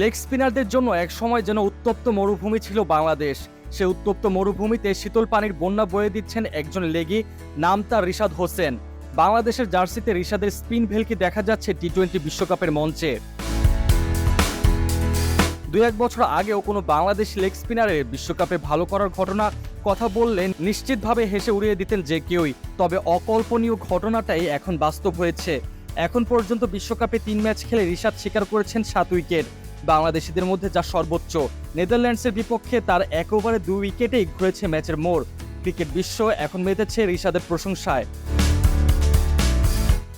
Leg স্পিনারদের জন্য এক সময় যেন উত্তপ্ত মরুভূমি ছিল বাংলাদেশ। সে উত্তপ্ত মরুভূমিতে শীতল পানির বন্যা বয়ে দিচ্ছেন একজন লেগি, নাম তার রিশাদ হোসেন। বাংলাদেশের জার্সিতে রিশাদের স্পিন ভেলকি দেখা যাচ্ছে টি টোয়েন্টি বিশ্বকাপের মঞ্চে। দু এক বছর আগেও কোনো বাংলাদেশ লেগ স্পিনারের বিশ্বকাপে ভালো করার ঘটনা কথা বললেন নিশ্চিতভাবে হেসে উড়িয়ে দিতেন যে কেউই। তবে অকল্পনীয় ঘটনাটাই এখন বাস্তব হয়েছে। এখন পর্যন্ত বিশ্বকাপে তিন ম্যাচ খেলে রিশাদ স্বীকার করেছেন সাত উইকেট। বাংলাদেশিদের মধ্যে যা সর্বোচ্চ। নেদারল্যান্ডসের বিপক্ষে তার এক ওভারে দুই উইকেটেই ঘুরেছে ম্যাচের মোড়। ক্রিকেট বিশ্ব এখন মেতেছে রিশাদের প্রশংসায়।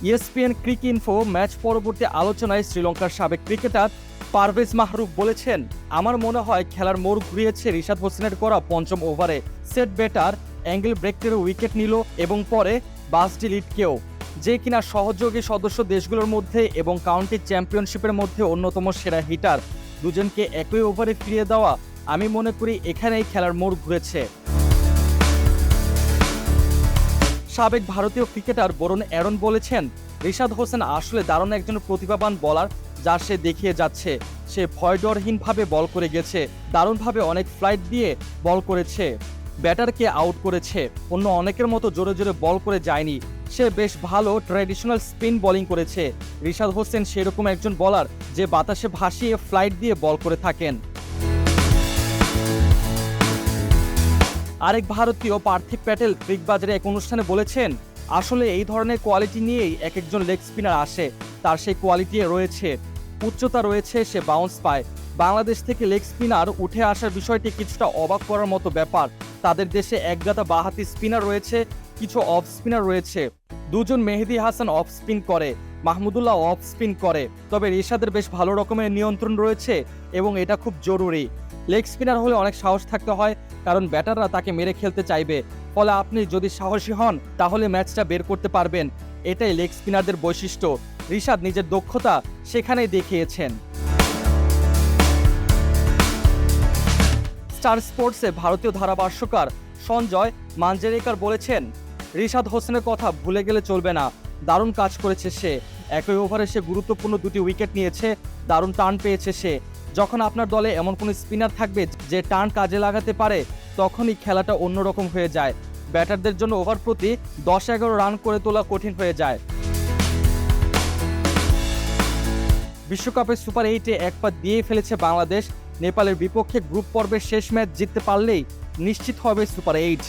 ইএসপিএন ক্রিক ইনফো ম্যাচ পরবর্তী আলোচনায় শ্রীলঙ্কার সাবেক ক্রিকেটার পারভেজ মাহরুফ বলেছেন, আমার মনে হয় খেলার মোড় ঘুরিয়েছে রিশাদ হোসেনের করা পঞ্চম ওভারে। সেট ব্যাটার অ্যাঙ্গেল ব্রেকটের উইকেট নিল এবং পরে বাস ডিলিটকেও যে কিনা সহযোগী সদস্য দেশগুলোর মধ্যে এবং কাউন্টি চ্যাম্পিয়নশিপের মধ্যে অন্যতম সেরা হিটার। দুজনকে একই ওভারে ফিরিয়ে দেওয়া আমি মনে করি এখানেই খেলার মোড় ঘুরেছে। সাবেক ভারতীয় ক্রিকেটার বরুণ অ্যারন বলেছেন, রিশাদ হোসেন আসলে দারুণ একজন প্রতিভাবান বলার যা সে দেখিয়ে যাচ্ছে। সে ভয়ডরহীনভাবে বল করে গেছে, দারুণভাবে অনেক ফ্লাইট দিয়ে বল করেছে। ব্যাটারকে আউট করেছে, অন্য অনেকের মতো জোরে জোরে বল করে যায়নি। সে বেশ ভালো ট্র্যাডিশনাল স্পিন বোলিং করেছে। রিশাদ হোসেন সেরকম একজন বলার যে বাতাসে ভাসিয়ে ফ্লাইট দিয়ে বল করে থাকেন। আরেক ভারতীয় পার্থিব প্যাটেল বিগ বাজারে এক অনুষ্ঠানে বলেছেন, আসলে এই ধরনের কোয়ালিটি নিয়েই এক একজন লেগ স্পিনার আসে। তার সেই কোয়ালিটি রয়েছে, উচ্চতা রয়েছে, সে বাউন্স পায়। বাংলাদেশ থেকে লেগ স্পিনার উঠে আসার বিষয়টি কিছুটা অবাক করার মতো ব্যাপার। তাদের দেশে একগাদা বাহাতি স্পিনার রয়েছে, কিছু অফ স্পিনার রয়েছে। দুজন মেহেদি হাসান অফ স্পিন করে, মাহমুদুল্লাহ অফ স্পিন করে। তবে রিশাদের বেশ ভালো রকমের নিয়ন্ত্রণ রয়েছে এবং এটা খুব জরুরি। লেগ স্পিনার হলে অনেক সাহস থাকতে হয়, কারণ ব্যাটাররা তাকে মেরে খেলতে চাইবে। ফলে আপনি যদি সাহসী হন, তাহলে ম্যাচটা বের করতে পারবেন। এটাই লেগ স্পিনারদের বৈশিষ্ট্য। রিশাদ নিজের দক্ষতা সেখানেই দেখিয়েছেন। স্টার স্পোর্টসে ভারতীয় ধারাভাষ্যকার সঞ্জয় মাঞ্জেরিকার বলেছেন রিশাদ হোসেনের কথা ভুলে গেলে চলবে না। দারুণ কাজ করেছে সে। একই ওভারে সে গুরুত্বপূর্ণ দুটি উইকেট নিয়েছে। দারুণ টার্ন পেয়েছে সে। যখন আপনার দলে এমন কোনো স্পিনার থাকবে যে টার্ন কাজে লাগাতে পারে, তখনই খেলাটা অন্যরকম হয়ে যায়। ব্যাটারদের জন্য ওভার প্রতি দশ এগারো রান করে তোলা কঠিন হয়ে যায়। বিশ্বকাপের সুপার এইটে এক পা দিয়ে ফেলেছে বাংলাদেশ। নেপালের বিপক্ষে গ্রুপ পর্বের শেষ ম্যাচ জিততে পারলেই নিশ্চিত হবে সুপার এইট।